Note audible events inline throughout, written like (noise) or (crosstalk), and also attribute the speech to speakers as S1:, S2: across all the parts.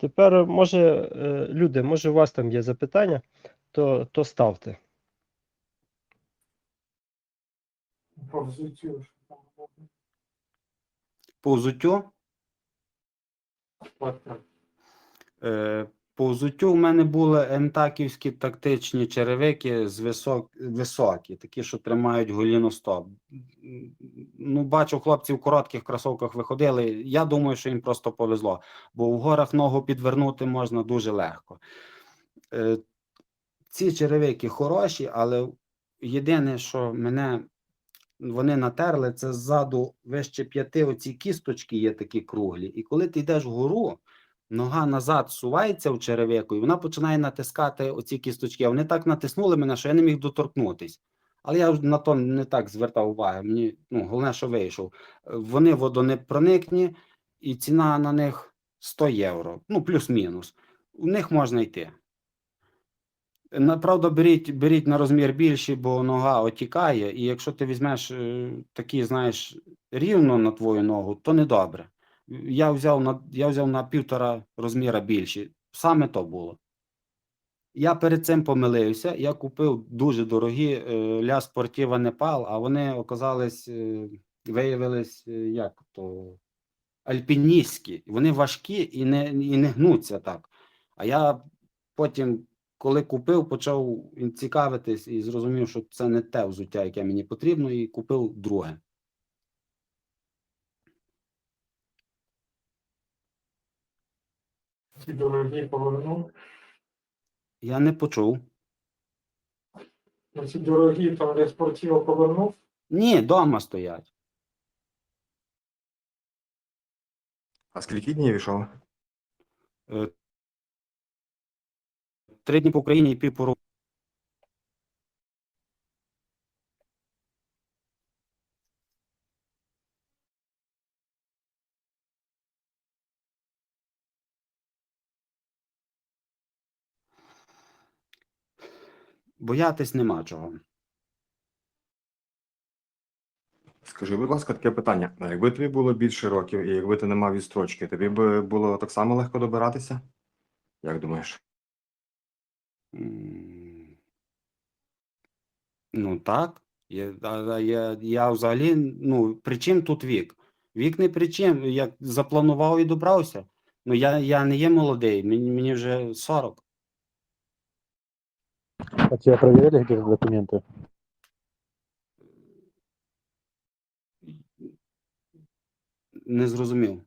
S1: Тепер, може, е, люди, може, у вас там є запитання, то, то ставте.
S2: По взуттю. що там було.
S3: По взуттю, е, по взуттю в мене були емтаківські тактичні черевики з висок, високі, такі, що тримають голіностоп. Ну, бачу, хлопці в коротких кросовках виходили. Я думаю, що їм просто повезло, бо в горах ногу підвернути можна дуже легко. Е, ці черевики хороші, але єдине, що мене вони натерли, це ззаду вище п'яти оці кісточки є такі круглі. І коли ти йдеш вгору, нога назад сувається в черевику, і вона починає натискати оці кісточки. Вони так натиснули мене, що я не міг доторкнутись. Але я на то не так звертав уваги. Мені ну, головне, що вийшов. Вони водонепроникні, і ціна на них 100 євро, ну плюс-мінус. У них можна йти. Направда, беріть, беріть на розмір більший, бо нога отікає, і якщо ти візьмеш е, такі, знаєш, рівно на твою ногу, то недобре. Я взяв на, я взяв на півтора розміра більші. Саме то було. Я перед цим помилився. Я купив дуже дорогі е, ля спортива Непал, а вони оказались, е, виявились, е, як то, альпіністські. Вони важкі і не, і не гнуться так. А я потім, коли купив, почав цікавитись і зрозумів, що це не те взуття, яке мені потрібно, і купив друге.
S2: Ці дорогі повернув.
S3: Я не почув.
S2: Ці дорогі там де спортиво повернув.
S3: Ні, дома стоять.
S4: А скільки днів йшов?
S3: Е, Три дні по Україні і пів по Ру- Боятись нема чого.
S4: Скажи, будь ласка, таке питання. А Якби тобі було більше років, і якби ти не мав відстрочки, тобі би було так само легко добиратися? Як думаєш?
S3: М, Ну так. Я, а- а я, я взагалі, ну, при чим тут вік? Вік не при чим. Як запланував і добрався. Ну, я, я не є молодий, мені, мені вже 40.
S5: А тебя проверяли где-то документы?
S3: Не зрозумів.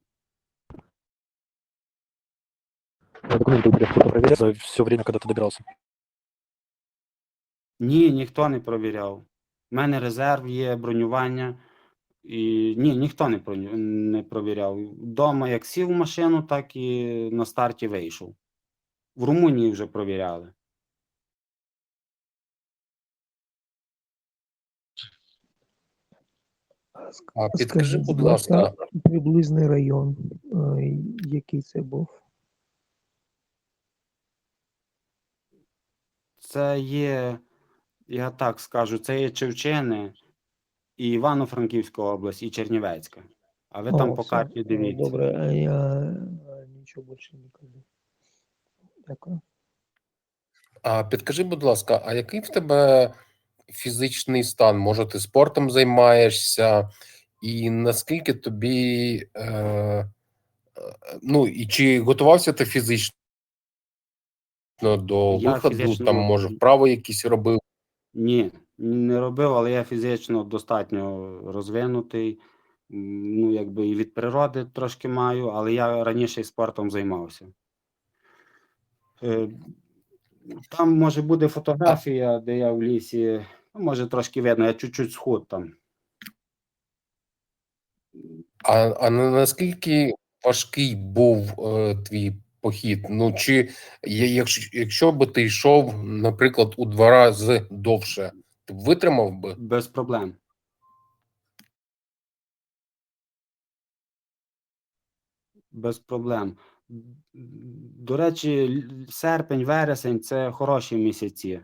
S5: А Документы у тебя кто-то проверял за все время, когда ты добирался?
S3: Ні, ніхто не провіряв. У мене резерв є, бронювання. І ні, ніхто не, броню- не провіряв. Дома як сів в машину, так і на старті вийшов. В Румунії вже провіряли.
S6: А підкажи, будь ласка,
S7: приблизний район, е, який це був.
S3: Це є, я так скажу, це є Чевчени, і Івано-Франківська область, і Чернівецька. А ви там
S7: О,
S3: по карті
S7: Е,
S3: дивіться.
S7: Добре, а я нічого більше не кажу. Дякую.
S6: а підкажи, будь ласка, а який в тебе фізичний стан? Може, ти спортом займаєшся, і наскільки тобі, е, е, ну і чи готувався ти фізично до
S3: Я
S6: виходу?
S3: фізично
S6: Там, може, вправи якісь робив?
S3: Ні, не робив, але я фізично достатньо розвинутий. Ну, якби і від природи трошки маю, але я раніше і спортом займався. Там може буде фотографія, де я в лісі. Ну, може, трошки видно, я чуть-чуть схуд там.
S6: А, а наскільки важкий був е, твій похід? Ну чи я- якщо, якщо би ти йшов, наприклад, у два рази довше, ти б витримав би?
S3: Без проблем. Без проблем. До речі, серпень, вересень це хороші місяці,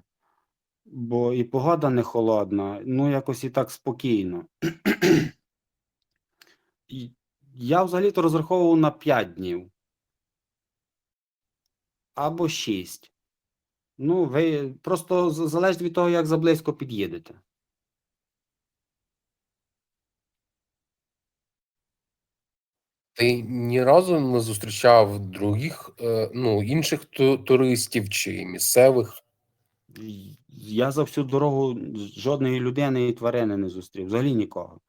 S3: бо і погода не холодна, ну якось і так спокійно. Я взагалі-то розраховував на 5 днів. або 6. Ну, ви просто залежить від того, як заблизько під'їдете.
S6: Ти ні разу не зустрічав других, е, ну, інших ту- туристів чи місцевих?
S3: Я за всю дорогу жодної людини і тварини не зустрів, взагалі нікого.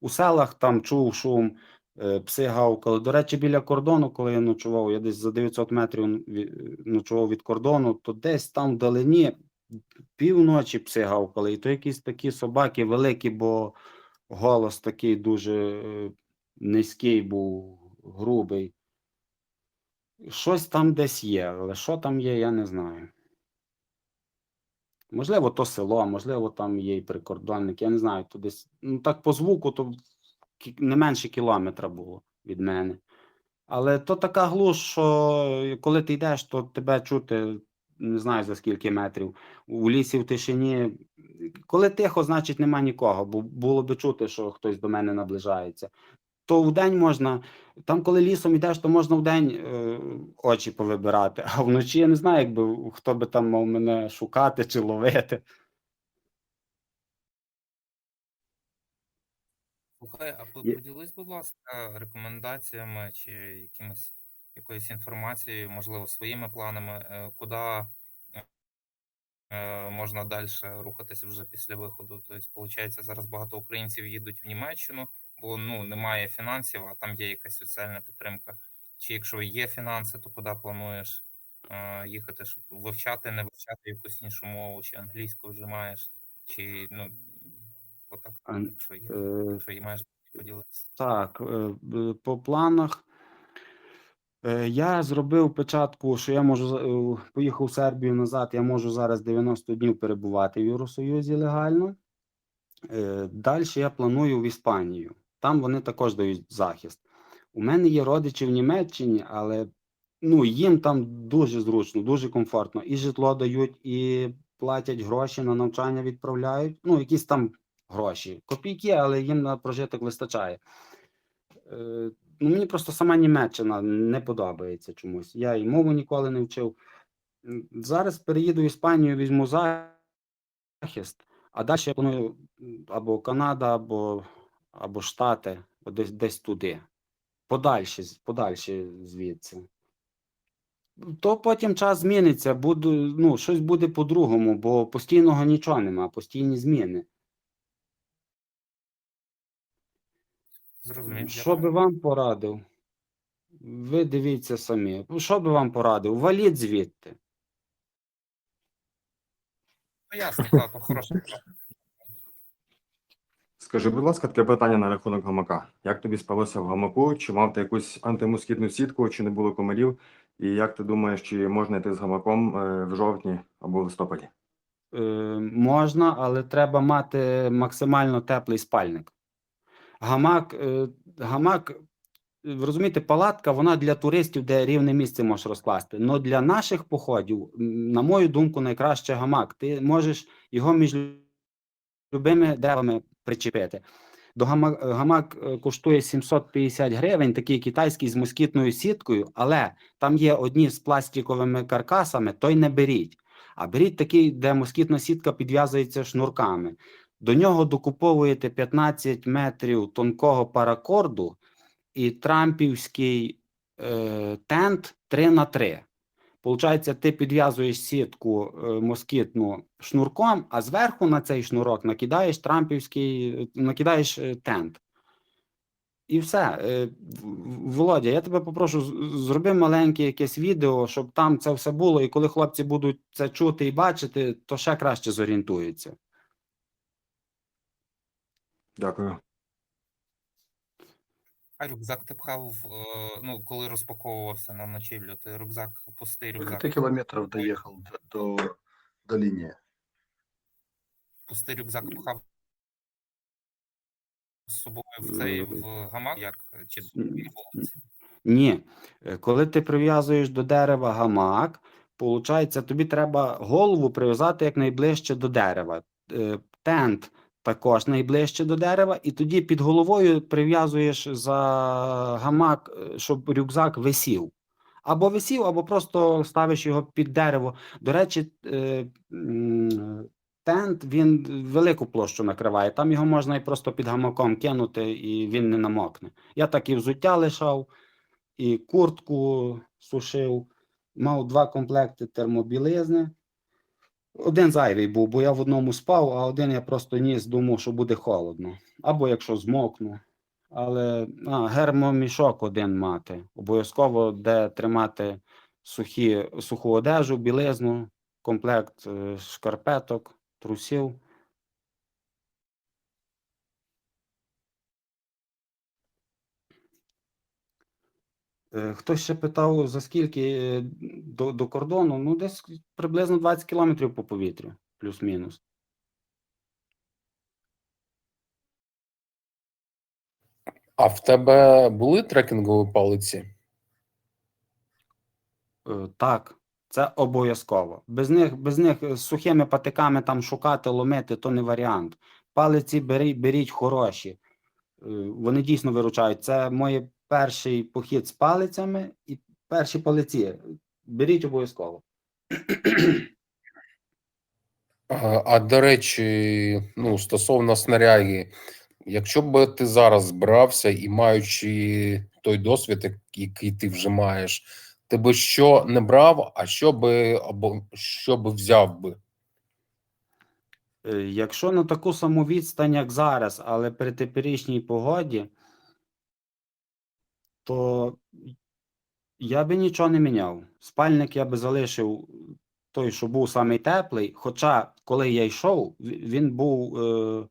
S3: У селах там чув шум, е, пси гавкали. До речі, біля кордону, коли я ночував, я десь за 900 метрів ві- ночував від кордону, то десь там вдалині півночі пси гавкали. І то якісь такі собаки великі, бо голос такий дуже е, низький був, грубий. Щось там десь є, але що там є, я не знаю. Можливо, то село, можливо, там є і прикордонник. Я не знаю, то десь ну так по звуку, то не менше кілометра було від мене. Але то така глуш, що коли ти йдеш, то тебе чути не знаю за скільки метрів. У лісі в тишині. Коли тихо, значить нема нікого, бо було би чути, що хтось до мене наближається. То вдень можна, там, коли лісом йдеш, то можна вдень е, очі повибирати, а вночі я не знаю, якби хто би там мав мене шукати чи ловити.
S8: Слухай, а по-
S3: Є-
S8: поділись, будь ласка, рекомендаціями чи якимось якоюсь інформацією, можливо, своїми планами, е, куди е, можна далі рухатися вже після виходу. Тобто, виходить, зараз багато українців їдуть в Німеччину, бо ну немає фінансів, а там є якась соціальна підтримка. Чи якщо є фінанси, то куди плануєш е, їхати, щоб вивчати, не вивчати якусь іншу мову, чи англійську вже маєш, чи ну отак, якщо є,
S3: Е,
S8: якщо є маєш поділитися.
S3: Так, е, по планах. Е, Я зробив печатку, що я можу поїхав в Сербію назад. Я можу зараз 90 днів перебувати в Євросоюзі легально. Далі я планую в Іспанію. Там вони також дають захист. У мене є родичі в Німеччині, але ну, їм там дуже зручно, дуже комфортно. І житло дають, і платять гроші на навчання відправляють. Ну, якісь там гроші. Копійки, але їм на прожиток вистачає. Е, ну, мені просто сама Німеччина не подобається чомусь. Я і мову ніколи не вчив. Зараз переїду в Іспанію, візьму захист, а далі я планую або Канада, або, або Штати, десь, десь туди. Подальше, подальше звідси. То потім час зміниться, буду, ну, щось буде по-другому, бо постійного нічого нема, постійні зміни.
S8: Зрозумів.
S3: Що би вам порадив? Ви дивіться самі. Що би вам порадив? Валіть звідти.
S8: Ну, ясно, так. (laughs)
S4: Скажи, будь ласка, таке питання на рахунок гамака. Як тобі спалося в гамаку? Чи мав ти якусь антимоскітну сітку, чи не було комарів? І як ти думаєш, чи можна йти з гамаком е, в жовтні або в листопаді?
S3: Е, можна, але треба мати максимально теплий спальник. Гамак, е, гамак, ви розумієте, палатка, вона для туристів, де рівне місце можеш розкласти. Но для наших походів, на мою думку, найкраще гамак. Ти можеш його між любими деревами причепити. До гамак, гамак е, коштує 750 гривень, такий китайський з москітною сіткою, але там є одні з пластиковими каркасами, той не беріть. А беріть такий, де москітна сітка підв'язується шнурками. До нього докуповуєте 15 метрів тонкого паракорду і трампівський е, тент 3 на 3 Получається, ти підв'язуєш сітку е, москітну шнурком, а зверху на цей шнурок накидаєш трампівський, е, накидаєш е, тент. І все. Володя, я тебе попрошу, зроби маленьке якесь відео, щоб там це все було, і коли хлопці будуть це чути і бачити, то ще краще зорієнтуються.
S4: Дякую.
S8: А рюкзак ти пхав, е, ну, коли розпаковувався на ночівлю, ти рюкзак, пустий рюкзак.
S9: ты километров доехал до, до, до линии?
S8: Пустий рюкзак пхав з собою в цей
S3: Е,
S8: в гамак, як чи дві вулиці?
S3: Ні, Е, коли ти прив'язуєш до дерева гамак, получається, тобі треба голову прив'язати якнайближче до дерева. Тент також найближче до дерева, і тоді під головою прив'язуєш за гамак, е, щоб рюкзак висів. Або висів, або просто ставиш його під дерево. До речі, е, тент він велику площу накриває. Там його можна і просто під гамаком кинути, і він не намокне. Я так і взуття лишав, і куртку сушив. Мав два комплекти термобілизни. Один зайвий був, бо я в одному спав, а один я просто ніс, думав, що буде холодно. Або якщо змокну. Але а, гермомішок один мати. Обов'язково, де тримати сухі, суху одежу, білизну, комплект е, шкарпеток, трусів. Е, Хтось ще питав, за скільки е, до, до кордону? Ну, десь приблизно 20 кілометрів по повітрю, плюс-мінус.
S6: А в тебе були трекінгові палиці?
S3: Е, Так, це обов'язково. Без них, без них е, з сухими патиками там шукати, ломити, то не варіант. Палиці беріть, беріть хороші. Е, Вони дійсно виручають. Це мій перший похід з палицями і перші палиці. Беріть обов'язково.
S6: А, а до речі, ну, стосовно снаряги, якщо б ти зараз збирався і маючи той досвід, який ти вже маєш, ти би що не брав, а що би або що би взяв би?
S3: Е, Якщо на таку саму відстань, як зараз, але при теперішній погоді, то я би нічого не міняв. Спальник я би залишив той, що був самий теплий. Хоча, коли я йшов, він був. Е,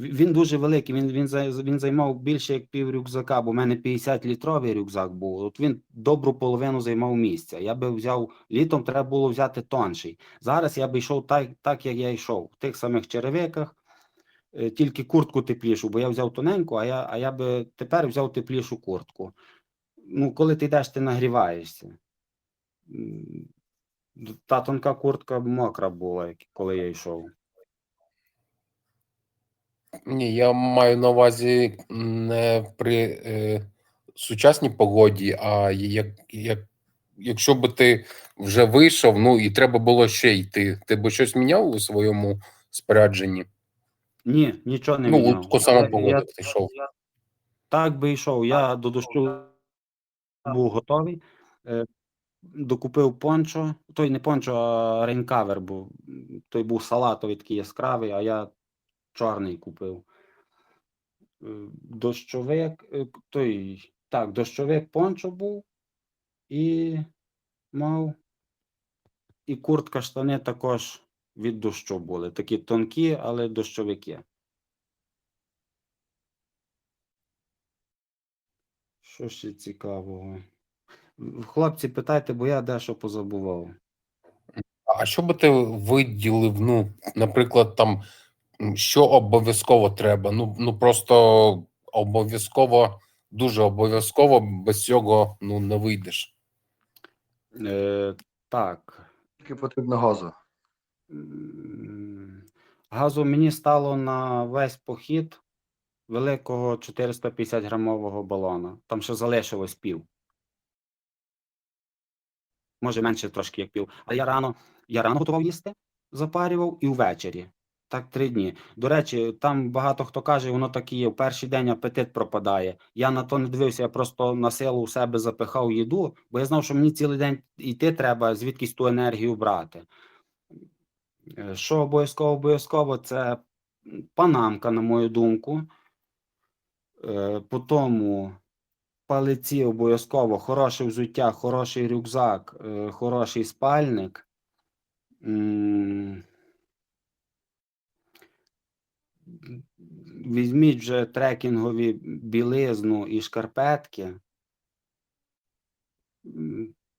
S3: він дуже великий, він, він, він займав більше як пів рюкзака, бо в мене 50-літровий рюкзак був. От він добру половину займав місця. Я би взяв літом, треба було взяти тонший. Зараз я би йшов так, так як я йшов, в тих самих черевиках, тільки куртку теплішу, бо я взяв тоненьку, а я, а я би тепер взяв теплішу куртку. Ну, коли ти йдеш, ти нагріваєшся. Та тонка куртка мокра була, коли я йшов.
S6: Ні, я маю на увазі не при е, сучасній погоді, а як, як, якщо би ти вже вийшов, ну і треба було ще йти, ти би щось міняв у своєму спорядженні?
S3: Ні, нічого не
S6: Ну,
S3: міняв.
S6: саму
S3: Я-
S6: йшов.
S3: Так би йшов. Я до дощу був готовий. Е, Докупив пончо, той не пончо, а рейнкавер був. Той був салатовий такий яскравий, а я чорний купив. Е, Дощовик, е, той, так, дощовик пончо був і мав. І куртка, штани також від дощу були. Такі тонкі, але дощовики. Що ще цікавого? Хлопці, питайте, бо я дещо позабував.
S6: А що би ти виділив, ну, наприклад, там, що обов'язково треба? Ну, ну просто обов'язково, дуже обов'язково, без цього ну, не вийдеш.
S3: Е, так.
S9: Скільки потрібно газу?
S3: Газу мені стало на весь похід великого 450 грамового балона. Там ще залишилось пів. Може, менше трошки як пів. Але я рано, я рано готував їсти, запарював і ввечері. Так, три дні. До речі, там багато хто каже, воно так і є. В перший день апетит пропадає. Я на то не дивився, я просто на силу у себе запихав їду, бо я знав, що мені цілий день йти треба, звідкись ту енергію брати. Е, Що обов'язково обов'язково, це панамка, на мою думку. Е, По тому палиці обов'язково хороше взуття, хороший рюкзак, е, хороший спальник. Візьміть вже трекінгові білизну і шкарпетки.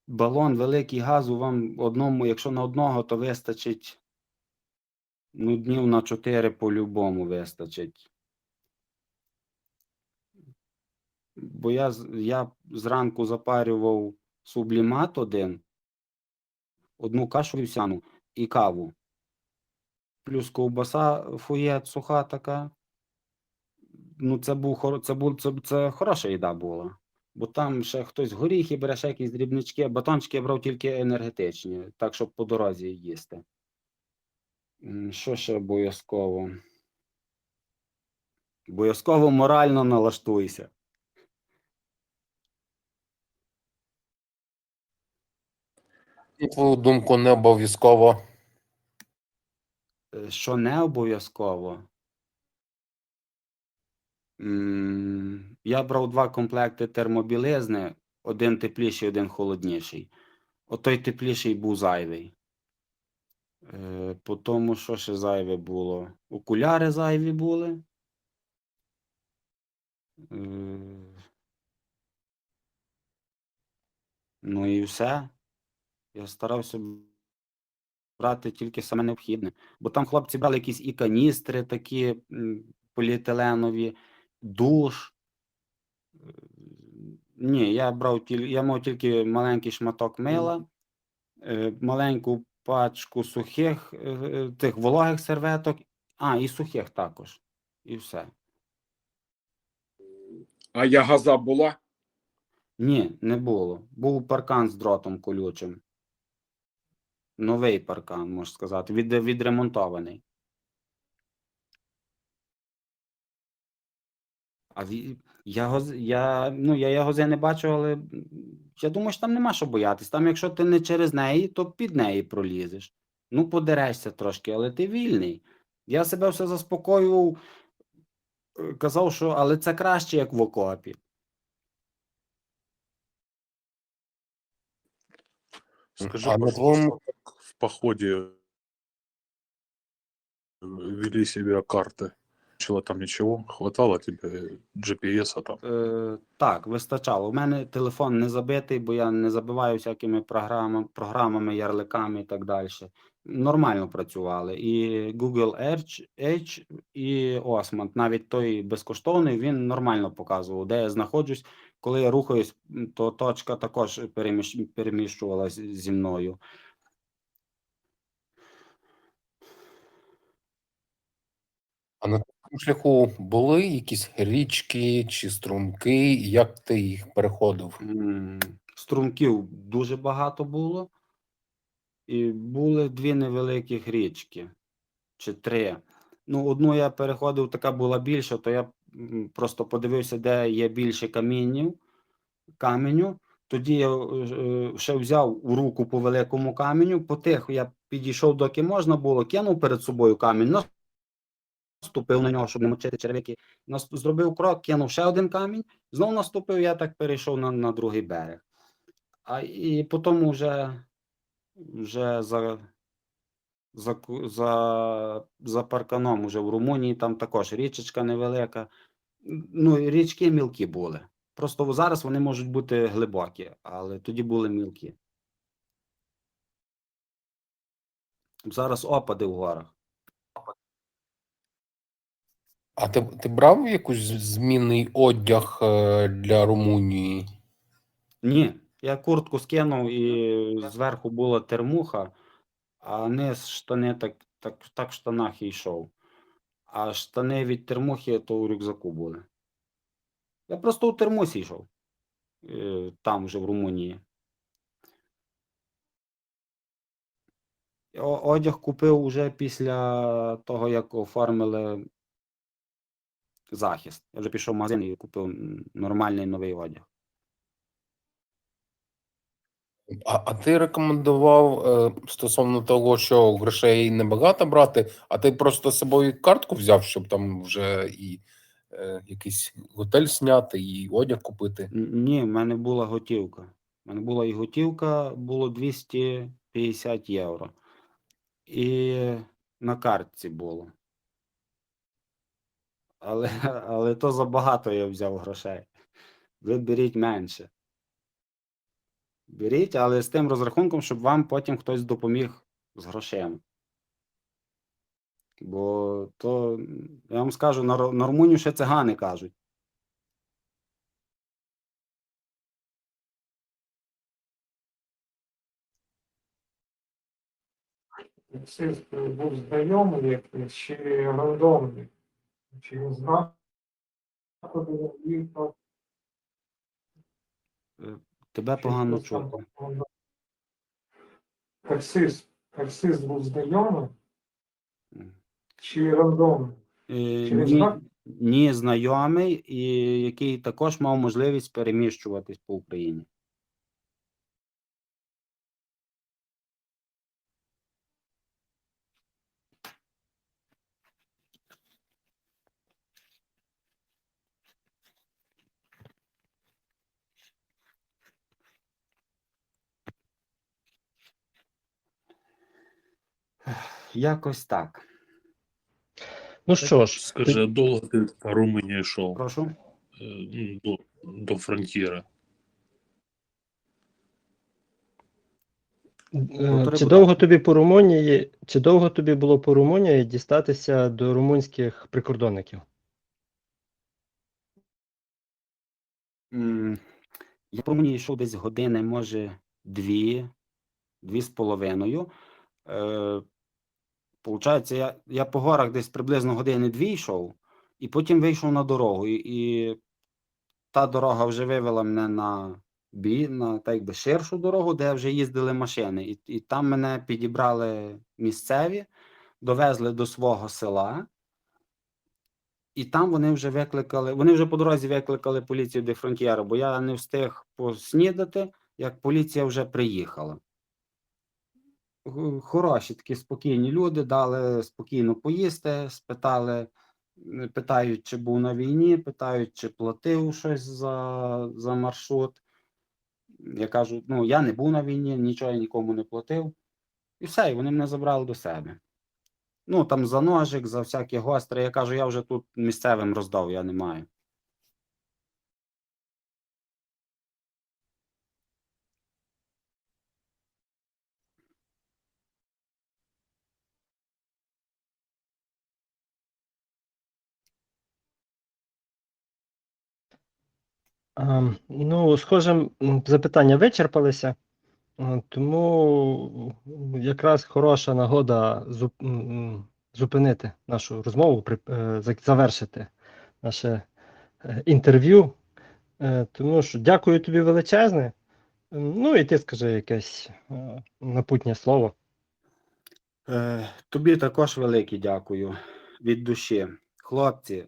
S3: Балон великий газу вам одному, якщо на одного, то вистачить ну, днів на 4 по-любому вистачить. Бо я, я зранку запарював сублімат один, одну кашу вівсяну і каву. Плюс ковбаса фуєт суха така. Ну, це був це був це, це хороша їда була. Бо там ще хтось горіхи бере, ще якісь дрібнички, батончики я брав тільки енергетичні, так, щоб по дорозі їсти. Що ще обов'язково? Обов'язково морально налаштуйся.
S6: На твою думку, не обов'язково.
S3: Е, Що не обов'язково. Я брав два комплекти термобілизни, один тепліший, один холодніший. Отой тепліший був зайвий. Е, По тому, що ще зайве було? Окуляри зайві були. Е, Ну і все. Я старався брати тільки саме необхідне. Бо там хлопці брали якісь і каністри такі поліетиленові, душ. Е, Ні, я брав я мав тільки маленький шматок мила, маленьку пачку сухих е, е, тих вологих серветок, а, і сухих також. І все.
S10: А ягоза була?
S3: Ні, не було. Був паркан з дротом колючим. Новий паркан, можна сказати, від, відремонтований. А ві- ягоз, я, ну, я ягози не бачу, але я думаю, що там нема що боятись. Там, якщо ти не через неї, то під неї пролізеш. Ну, подерешся трошки, але ти вільний. Я себе все заспокоював, е, казав, що але це краще, як в окопі.
S10: Скажи,
S6: А на твоем-
S10: в походе э, вели себя карты? Чего там ничего? Хватало тебе GPS-а там?
S3: Е, так, вистачало. У мене телефон не забитий, бо я не забиваю всякими програмами, програмами, ярликами і так далі. Нормально працювали. І Google Earth, Edge і Osmond, навіть той безкоштовний, він нормально показував, де я знаходжусь. Коли я рухаюсь, то точка також переміщ, переміщувалась зі мною.
S6: А на твоєму шляху були якісь річки чи струмки? Як ти їх переходив?
S3: М, Струмків дуже багато було, і були дві невеликих річки, чи три. Ну, одну я переходив, така була більша, то я просто подивився, де є більше камінів, каменю. Тоді я е, ще взяв у руку по великому каменю, потихо я підійшов, доки можна було, кинув перед собою камінь, наступив на нього, щоб не мочити черв'яки. Зробив крок, кинув ще один камінь, знову наступив, я так перейшов на, на другий берег. А і потім вже, вже за, за, за, за парканом, уже в Румунії, там також річечка невелика. Ну, річки мілкі були. Просто зараз вони можуть бути глибокі, але тоді були мілкі. Зараз опади в горах.
S6: А ти, ти брав якийсь змінний одяг е, для Румунії?
S3: Ні, я куртку скинув і зверху була термуха, а низ штани так, так, так в штанах йшов. А штани від термухи то у рюкзаку були. Я просто у термусі йшов. е, Там вже в Румунії. Одяг купив уже після того, як оформили захист. Я вже пішов в магазин і купив нормальний новий одяг.
S6: А, а ти рекомендував е, стосовно того, що грошей небагато брати, а ти просто з собою картку взяв, щоб там вже і е, якийсь готель зняти, і одяг купити.
S3: Ні, в мене була готівка. У мене була і готівка, було 250 євро. І на картці було. Але, але то забагато я взяв грошей. Ви беріть менше. Беріть, але з тим розрахунком, щоб вам потім хтось допоміг з грошима. Бо то, я вам скажу, на, Румунію ще цигани кажуть.
S2: Це був знайомий чи рандомний?
S3: Е, Тебе погано чути.
S2: Таксист. Таксист був знайомий чи рандомний?
S3: Е,
S2: Через
S3: Ні, ні, знайомий, і який також мав можливість переміщуватись по Україні. Якось так.
S1: Ну що ж,
S10: Скажи, а долго ты по Румынии шел?
S3: Прошу.
S10: Э, ну, До, до фронтира.
S1: Е,
S3: Повтори,
S1: Чи
S3: будь
S1: довго
S3: ласка.
S1: тобі по Румунії, чи довго тобі було по Румунії дістатися до румунських прикордонників?
S3: М, Я по мені йшов десь години, може, дві, дві з половиною. Е, Получається, я, я по горах десь приблизно години дві йшов, і потім вийшов на дорогу. І, і та дорога вже вивела мене на бі, на так якби ширшу дорогу, де вже їздили машини. І, і там мене підібрали місцеві, довезли до свого села. І там вони вже викликали, вони вже по дорозі викликали поліцію де Фронтієра, бо я не встиг поснідати, як поліція вже приїхала. Хороші такі спокійні люди, дали спокійно поїсти, спитали, питають, чи був на війні, питають, чи платив щось за, за маршрут. Я кажу: ну, я не був на війні, нічого я нікому не платив. І все, і вони мене забрали до себе. Ну, там за ножик, за всякі гостри. Я кажу, я вже тут місцевим роздав, я не маю.
S1: Ну, схоже, запитання вичерпалися, тому якраз хороша нагода зупинити нашу розмову, е, завершити наше е, інтерв'ю. Е, Тому що дякую тобі величезне. Ну і ти скажи якесь напутнє слово.
S3: Тобі також велике дякую від душі. Хлопці,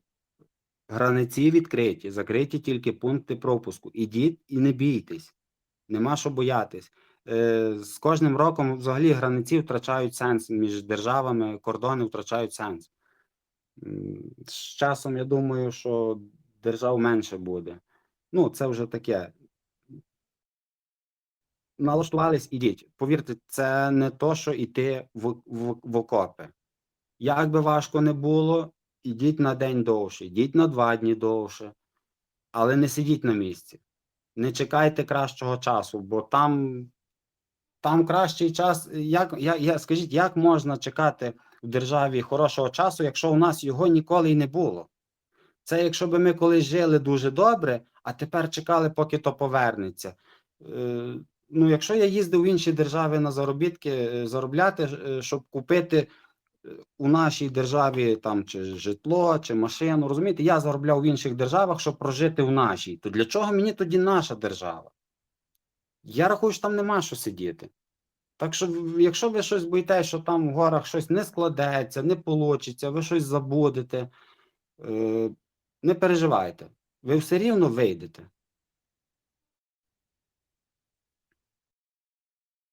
S3: границі відкриті, закриті тільки пункти пропуску. Ідіть і не бійтесь. Нема що боятись. Е, з кожним роком взагалі границі втрачають сенс між державами, кордони втрачають сенс. З часом я думаю, що держав менше буде. Ну, це вже таке. Налаштувались, ідіть. Повірте, це не то, що йти в, в, в окопи. Як би важко не було, ідіть на день довше, ідіть на два дні довше, але не сидіть на місці. Не чекайте кращого часу, бо там, там кращий час. Як, я, я, скажіть, як можна чекати в державі хорошого часу, якщо у нас його ніколи й не було? Це якщо би ми колись жили дуже добре, а тепер чекали, поки то повернеться. Е, ну, якщо я їздив в інші держави на заробітки, е, заробляти, е, щоб купити у нашій державі там чи житло, чи машину, розумієте, я заробляв в інших державах, щоб прожити в нашій. То для чого мені тоді наша держава? Я рахую, що там нема що сидіти. Так що, якщо ви щось боїтеся, що там в горах щось не складеться, не получиться, ви щось забудете, е, не переживайте. Ви все рівно вийдете.